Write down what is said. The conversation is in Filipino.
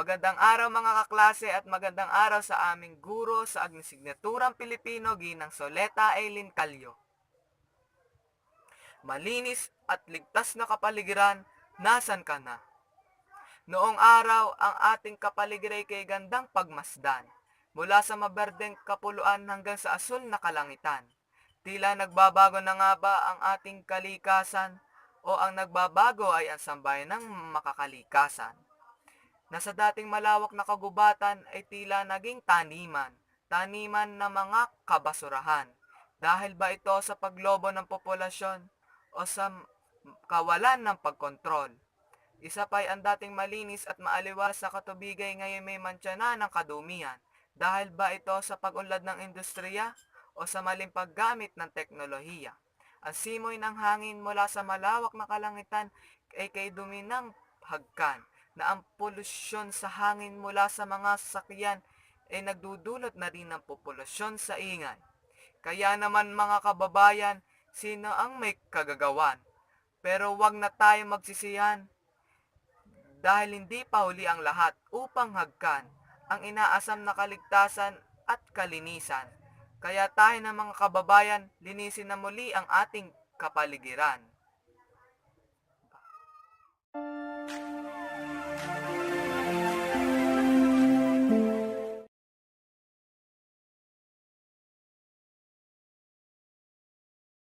Magandang araw mga kaklase at magandang araw sa aming guro sa Agnisignaturang Pilipino Ginang Soleta Eileen Calyo. Malinis at ligtas na kapaligiran, nasan ka na? Noong araw, ang ating kapaligiran ay kay gandang pagmasdan, mula sa maberdeng kapuluan hanggang sa asul na kalangitan. Tila nagbabago na nga ba ang ating kalikasan o ang nagbabago ay ang sambayan ng makakalikasan? Na sa dating malawak na kagubatan ay tila naging taniman, taniman na mga kabasurahan. Dahil ba ito sa paglobo ng populasyon o sa kawalan ng pagkontrol? Isa pa ay ang dating malinis at maaliwas sa katubigay ngayon may mantsa na ng kadumihan. Dahil ba ito sa pag-unlad ng industriya o sa maling paggamit ng teknolohiya? Ang simoy ng hangin mula sa malawak na kalangitan ay kay dumi ng hagkan na ang polusyon sa hangin mula sa mga sasakyan ay nagdudulot na rin ng populasyon sa ingay. Kaya naman mga kababayan, sino ang may kagagawan? Pero wag na tayo magsisihan dahil hindi pa huli ang lahat upang hagkan ang inaasam na kaligtasan at kalinisan. Kaya tayo ng mga kababayan, linisin na muli ang ating kapaligiran.